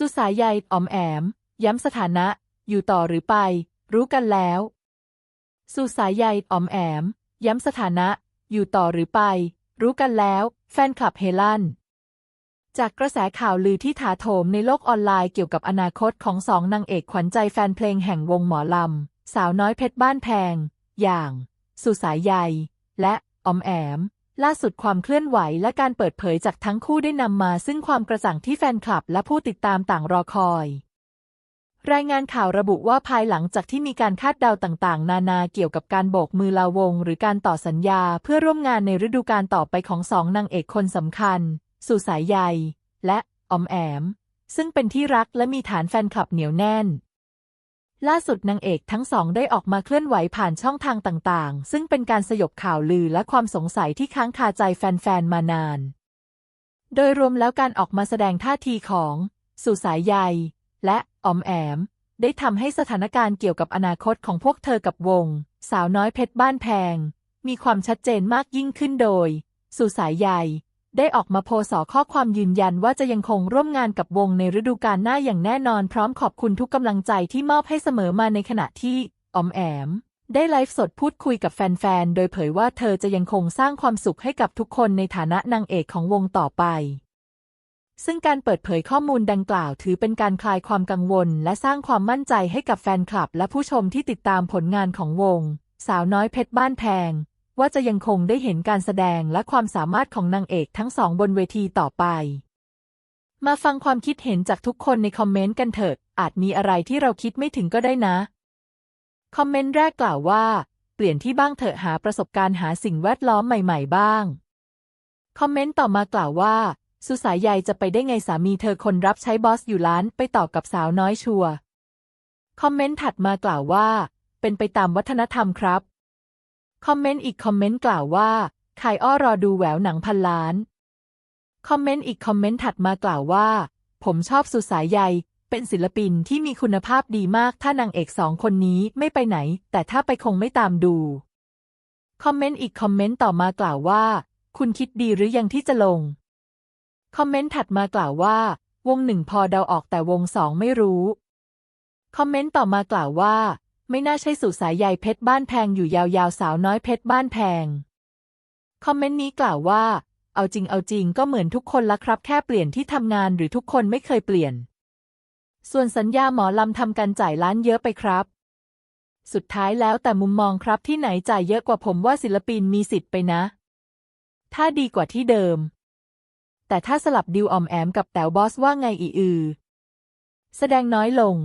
สุสายใยอ๋อมแอม ย้ำสถานะ อยู่ต่อหรือไป รู้กันแล้ว สุสายใยอ๋อมแอม ย้ำสถานะ อยู่ต่อหรือไป รู้กันแล้ว แฟนคลับเฮลันจากกระแสข่าวลือที่ถาโถมในโลกออนไลน์เกี่ยวกับอนาคตของสองนางเอกขวัญใจแฟนเพลงแห่งวงหมอลำ สาวน้อยเพชรบ้านแพง อย่าง สุสายใย และออมแอม ล่าสุดความเคลื่อนไหวและการเปิดเผยจากทั้งคู่ได้นำมาซึ่งความกระจ่างที่แฟนคลับและผู้ติดตามต่างรอคอย รายงานข่าวระบุว่าภายหลังจากที่มีการคาดเดาต่างๆ นานาเกี่ยวกับการโบกมือลาวง หรือการต่อสัญญาเพื่อร่วมงานในฤดูกาลต่อไปของสองนางเอกคนสำคัญ สุสายใยและออมแอม ซึ่งเป็นที่รักและมีฐานแฟนคลับเหนียวแน่น ล่าสุดนางเอกทั้งสองได้ออกมาเคลื่อนไหวผ่านช่องทางต่างๆ ซึ่งเป็นการสยบข่าวลือและความสงสัยที่ค้างคาใจแฟนๆ มานาน โดยรวมแล้วการออกมาแสดงท่าทีของสุสายใยและอมแอม ได้ทำให้สถานการณ์เกี่ยวกับอนาคตของพวกเธอกับวง สาวน้อยเพชรบ้านแพง มีความชัดเจนมากยิ่งขึ้นโดย สุสายใย ได้ออกมาโพสข้อความยืนยันว่าจะยังคงร่วมงานกับวงในฤดูกาลหน้าอย่างแน่นอนพร้อมขอบคุณทุกกำลังใจที่มอบให้เสมอมาในขณะที่อมแอม ได้ไลฟ์สดพูดคุยกับแฟนๆ โดยเผยว่าเธอจะยังคงสร้างความสุขให้กับทุกคนในฐานะนางเอกของวงต่อไป ซึ่งการเปิดเผยข้อมูลดังกล่าวถือเป็นการคลายความกังวล และสร้างความมั่นใจให้กับแฟนคลับ และผู้ชมที่ติดตามผลงานของวง สาวน้อยเพชรบ้านแพง ว่าจะยังคงได้เห็นการแสดงและความสามารถของนางเอกทั้งสองบนเวทีต่อไป มาฟังความคิดเห็นจากทุกคนในคอมเมนต์กันเถิด อาจมีอะไรที่เราคิดไม่ถึงก็ได้นะ คอมเมนต์แรกกล่าวว่า เปลี่ยนที่บ้างเถอะหาประสบการณ์หาสิ่งแวดล้อมใหม่ ๆ บ้าง คอมเมนต์ต่อมากล่าวว่า สุสายใยจะไปได้ไงสามีเธอคนรับใช้บอสอยู่ร้านไปต่อกับสาวน้อยชัวคอมเมนต์ถัดมากล่าวว่า เป็นไปตามวัฒนธรรมครับ คอมเมนต์อีกคอมเมนต์กล่าวว่าใครอ้อรอดูแหววหนังพันล้าน คอมเมนต์อีกคอมเมนต์ถัดมากล่าวว่า ผมชอบสุสายใย เป็นศิลปินที่มีคุณภาพดีมากถ้านางเอกสองคนนี้ไม่ไปไหน แต่ถ้าไปคงไม่ตามดู คอมเมนต์อีกคอมเมนต์ต่อมากล่าวว่า คุณคิดดีหรือยังที่จะลง คอมเมนต์ถัดมากล่าวว่า วงหนึ่งพอเดาออกแต่วงสองไม่รู้ คอมเมนต์ต่อมากล่าวว่า ไม่น่าใช่สุสายใยเพชรบ้านแพงอยู่ยาวๆ สาวน้อยเพชรบ้านแพง คอมเมนต์นี้กล่าวว่า เอาจริงเอาจริงก็เหมือนทุกคนละครับ แค่เปลี่ยนที่ทำงานหรือทุกคนไม่เคยเปลี่ยน ส่วนสัญญาหมอลำทำกันจ่ายล้านเยอะไปครับ สุดท้ายแล้วแต่มุมมองครับที่ไหนจ่ายเยอะกว่าผมว่าศิลปินมีสิทธิ์ไปนะ ถ้าดีกว่าที่เดิม แต่ถ้าสลับดิวออมแอมกับแต๋วบอสว่าไงอีอือแสดงน้อยลง